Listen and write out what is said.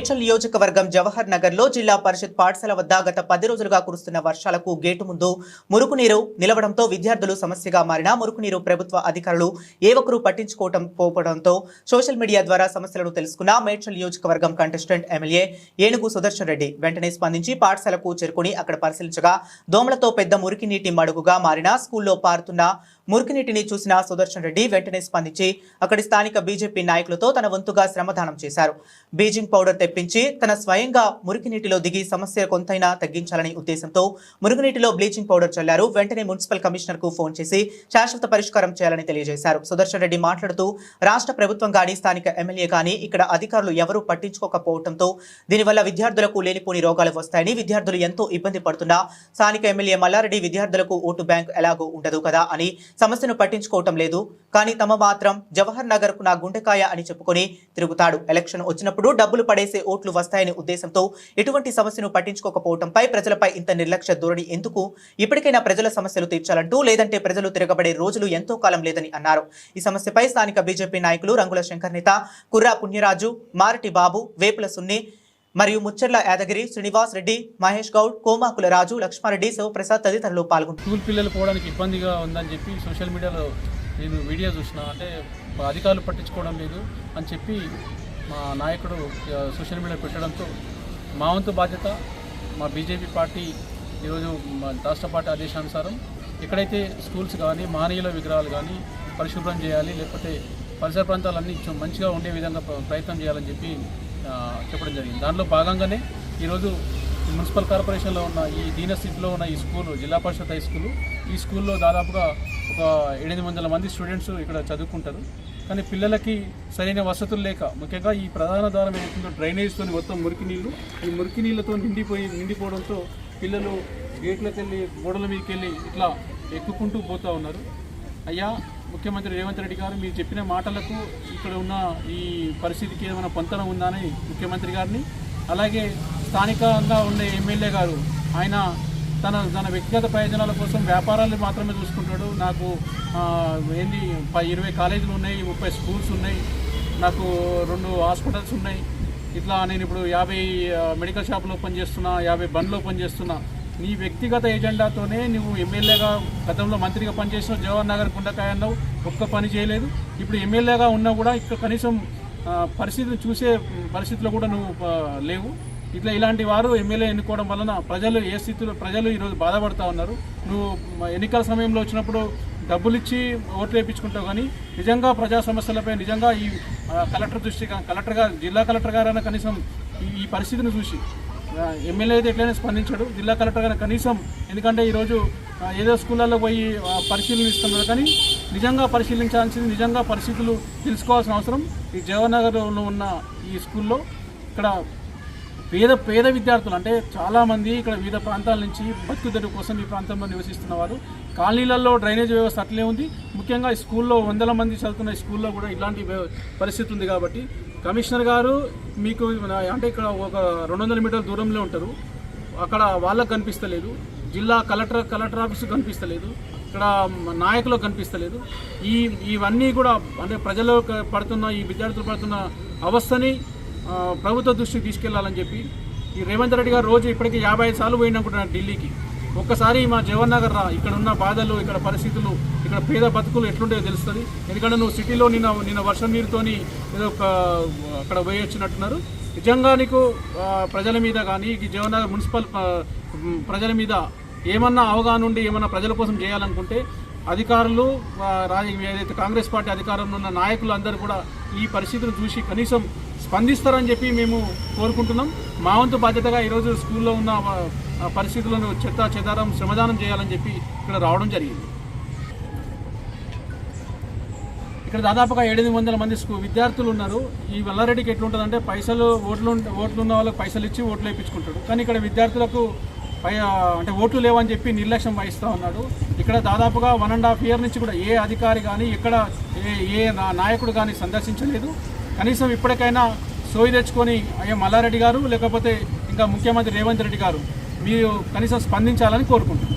మేడ్చల్ నియోజకవర్గం జవహర్ నగర్లో జిల్లా పరిషత్ పాఠశాల వద్ద గత పది రోజులుగా కురుస్తున్న వర్షాలకు గేటు ముందు మురుగునీరు నిలవడంతో విద్యార్థులు సమస్యగా మారిన మురుగునీరు ప్రభుత్వ అధికారులు ఏ ఒక్కరూ పట్టించుకోవటం పోవడంతో సోషల్ మీడియా ద్వారా సమస్యలను తెలుసుకున్న మేడ్చల్ నియోజకవర్గం కంటెస్టెంట్ ఎమ్మెల్యే ఏనుగు సుదర్శన్ రెడ్డి వెంటనే స్పందించి పాఠశాలకు చేరుకుని అక్కడ పరిశీలించగా దోమలతో పెద్ద మురికి నీటి మడుగుగా మారిన స్కూల్లో పారుతున్న మురికినీటిని చూసిన సుదర్శన్ రెడ్డి వెంటనే స్పందించి అక్కడి స్థానిక బీజేపీ నాయకులతో తన వంతుగా శ్రమదానం చేశారు. బీజింగ్ పౌడర్ తెప్పించి తన స్వయంగా మురికినీటిలో దిగి సమస్య కొంతైనా తగ్గించాలని ఉద్దేశంతో మురుగునీటిలో బ్లీచింగ్ పౌడర్ చల్లారు. వెంటనే మున్సిపల్ కమిషనర్కు ఫోన్ చేసి శాశ్వత పరిష్కారం చేయాలని తెలియజేశారు. సుదర్శన్ రెడ్డి మాట్లాడుతూ రాష్ట్ర ప్రభుత్వం గాని స్థానిక ఎమ్మెల్యే గాని ఇక్కడ అధికారులు ఎవరూ పట్టించుకోకపోవడంతో దీనివల్ల విద్యార్థులకు లేనిపోని రోగాలు వస్తాయని విద్యార్థులు ఎంతో ఇబ్బంది పడుతున్నా స్థానిక ఎమ్మెల్యే మల్లారెడ్డి విద్యార్థులకు ఓటు బ్యాంక్ ఎలాగో ఉండదు కదా అని సమస్యను పట్టించుకోవటం లేదు. కానీ తమ మాత్రం జవహర్ నగర్కు నా గుండెకాయ అని చెప్పుకొని తిరుగుతాడు. ఎలక్షన్ వచ్చినప్పుడు డబ్బులు పడేసే ఓట్లు వస్తాయనే ఉద్దేశంతో ఎటువంటి సమస్యను పట్టించుకోకపోవడంపై ప్రజలపై ఇంత నిర్లక్ష్య ధోరణి ఎందుకు? ఇప్పటికైనా ప్రజల సమస్యలు తీర్చాలంటూ లేదంటే ప్రజలు తిరగబడే రోజులు ఎంతో కాలం లేదని అన్నారు. ఈ సమస్యపై స్థానిక బీజేపీ నాయకులు రంగుల శంకర్ నేత కుర్రా పుణ్యరాజు మారటి బాబు వేపుల సున్ని మరియు ముచ్చర్ల యాదగిరి శ్రీనివాస్ రెడ్డి మహేష్ గౌడ్ కోమాకుల రాజు లక్ష్మారెడ్డి శివప్రసాద్ తదితరులు పాల్గొన్నారు. స్కూల్ పిల్లలు పోవడానికి ఇబ్బందిగా ఉందని చెప్పి సోషల్ మీడియాలో నేను వీడియో చూసిన. అంటే అధికారులు పట్టించుకోవడం లేదు అని చెప్పి మా నాయకుడు సోషల్ మీడియా పెట్టడంతో మా వంతు బాధ్యత మా బీజేపీ పార్టీ ఈరోజు మా రాష్ట్ర పార్టీ ఆదేశానుసారం ఎక్కడైతే స్కూల్స్ కానీ మానవీయుల విగ్రహాలు కానీ పరిశుభ్రం చేయాలి లేకపోతే పరిసర ప్రాంతాలన్నీ కొంచెం మంచిగా ఉండే విధంగా ప్ర- ప్రయత్నం చేయాలని చెప్పి చెప్పడం జరిగింది. దానిలో భాగంగానే ఈరోజు మున్సిపల్ కార్పొరేషన్లో ఉన్న ఈ దీనస్థితిలో ఉన్న ఈ స్కూలు జిల్లా పరిషత్ హై స్కూలు ఈ స్కూల్లో దాదాపుగా ఒక ఎనిమిది వందల మంది స్టూడెంట్స్ ఇక్కడ చదువుకుంటారు. కానీ పిల్లలకి సరైన వసతులు లేక ముఖ్యంగా ఈ ప్రధాన ద్వారం ఏదైతుందో డ్రైనేజ్తో మొత్తం మురికి నీళ్ళు ఈ మురికి నీళ్ళతో నిండిపోయి నిండిపోవడంతో పిల్లలు గేట్లకు వెళ్ళి గోడల మీదకి వెళ్ళి ఇట్లా ఎక్కుకుంటూ పోతూ ఉన్నారు. అయ్యా ముఖ్యమంత్రి రేవంత్ రెడ్డి గారు మీరు చెప్పిన మాటలకు ఇక్కడ ఉన్న ఈ పరిస్థితికి ఏమైనా పొంతన ఉందా అని ముఖ్యమంత్రి గారిని అలాగే స్థానికంగా ఉండే ఎమ్మెల్యే గారు ఆయన తన తన వ్యక్తిగత ప్రయోజనాల కోసం వ్యాపారాలు మాత్రమే చూసుకుంటాడు. నాకు ఏంది ఇరవై కాలేజీలు ఉన్నాయి ముప్పై స్కూల్స్ ఉన్నాయి నాకు రెండు హాస్పిటల్స్ ఉన్నాయి. ఇట్లా నేను ఇప్పుడు యాభై మెడికల్ షాప్లో పనిచేస్తున్నా యాభై బండ్లో పనిచేస్తున్నా నీ వ్యక్తిగత ఎజెండాతోనే నువ్వు ఎమ్మెల్యేగా గతంలో మంత్రిగా పనిచేసిన జవహర్ నగర్ గుండకాయ అన్నావు ఒక్క పని చేయలేదు. ఇప్పుడు ఎమ్మెల్యేగా ఉన్నా కూడా ఇక్కడ కనీసం పరిస్థితిని చూసే పరిస్థితిలో కూడా నువ్వు లేవు. ఇట్లా ఇలాంటి వారు ఎమ్మెల్యే ఎన్నుకోవడం వలన ప్రజలు ఏ స్థితిలో ప్రజలు ఈరోజు బాధపడుతూ ఉన్నారు. నువ్వు ఎన్నికల సమయంలో వచ్చినప్పుడు డబ్బులు ఇచ్చి ఓట్లు వేయించుకుంటావు కానీ నిజంగా ప్రజా సమస్యలపై నిజంగా ఈ కలెక్టర్ దృష్టి కలెక్టర్ గారు జిల్లా కలెక్టర్ గారైనా కనీసం ఈ- పరిస్థితిని చూసి ఎమ్మెల్యే అయితే ఎట్లయినా స్పందించాడు. జిల్లా కలెక్టర్ గారు కనీసం ఎందుకంటే ఈరోజు ఏదో స్కూళ్ళల్లో పోయి పరిశీలిస్తున్నారు పరిశీలనిస్తున్నారు కానీ నిజంగా పరిశీలించాల్సింది నిజంగా పరిస్థితులు తెలుసుకోవాల్సిన అవసరం ఈ జవహర్నగర్లో ఉన్న ఈ స్కూల్లో. ఇక్కడ పేద పేద విద్యార్థులు అంటే చాలామంది ఇక్కడ వివిధ ప్రాంతాల నుంచి బతుకుదెరు కోసం ఈ ప్రాంతంలో నివసిస్తున్నవారు కాలనీలలో డ్రైనేజ్ వ్యవస్థ అట్లే ఉంది. ముఖ్యంగా ఈ స్కూల్లో వందల మంది చదువుతున్న ఈ స్కూల్లో కూడా ఇలాంటి వ్య- పరిస్థితి ఉంది కాబట్టి కమిషనర్ గారు మీకు అంటే ఇక్కడ ఒక రెండు వందల మీటర్ల దూరంలో ఉంటారు. అక్కడ వాళ్ళకు కనిపిస్తలేదు. జిల్లా కలెక్టర్ కలెక్టర్ ఆఫీస్ కనిపిస్తలేదు. ఇక్కడ నాయకులకు కనిపిస్తలేదు. ఈ ఇవన్నీ కూడా అంటే ప్రజలు పడుతున్న ఈ విద్యార్థులు పడుతున్న అవస్థని ప్రభుత్వ దృష్టికి తీసుకెళ్ళాలని చెప్పి ఈ రేవంత్ రెడ్డి గారు రోజు ఇప్పటికీ యాభై ఐదు సార్లు పోయిననుకుంటున్నారు ఢిల్లీకి. ఒక్కసారి మా జవహర్ నగర్ రా ఇక్కడ ఉన్న బాధలు ఇక్కడ పరిస్థితులు ఇక్కడ పేద బతుకులు ఎట్లుంటాయో తెలుస్తుంది. ఎందుకంటే నువ్వు సిటీలో నిన్న నిన్న వర్షం నీరుతోని ఏదో ఒక అక్కడ వేయొచ్చినట్టున్నారు నిజంగా నీకు ప్రజల మీద కానీ ఈ జవహర్ నగర్ మున్సిపల్ ప్రజల మీద ఏమన్నా అవగాహన ఉండి ఏమన్నా ప్రజల కోసం చేయాలనుకుంటే అధికారులు ఏదైతే కాంగ్రెస్ పార్టీ అధికారంలో ఉన్న నాయకులు అందరూ కూడా ఈ పరిస్థితిని చూసి కనీసం స్పందిస్తారని చెప్పి మేము కోరుకుంటున్నాం. మా వంతు బాధ్యతగా ఈరోజు స్కూల్లో ఉన్న పరిస్థితులను చెత్త చెదారం శ్రమదానం చేయాలని చెప్పి ఇక్కడ రావడం జరిగింది. ఇక్కడ దాదాపుగా ఏడెనిమిది వందల మంది స్కూ విద్యార్థులు ఉన్నారు. ఈ వల్లారెడ్డికి ఎట్లుంటుందంటే పైసలు ఓట్లు ఓట్లు ఉన్న వాళ్ళకి పైసలు ఇచ్చి ఓట్లు వేయించుకుంటాడు. కానీ ఇక్కడ విద్యార్థులకు పై అంటే ఓట్లు లేవని చెప్పి నిర్లక్ష్యం వహిస్తూ ఉన్నాడు. ఇక్కడ దాదాపుగా వన్ అండ్ హాఫ్ ఇయర్ నుంచి కూడా ఏ అధికారి కానీ ఎక్కడ ఏ ఏ నా- నాయకుడు కానీ సందర్శించలేదు. కనీసం ఇప్పటికైనా సోయి తెచ్చుకొని అయ్యా మల్లారెడ్డి గారు లేకపోతే ఇంకా ముఖ్యమంత్రి రేవంత్ రెడ్డి గారు మీరు కనీసం స్పందించాలని కోరుకుంటున్నాను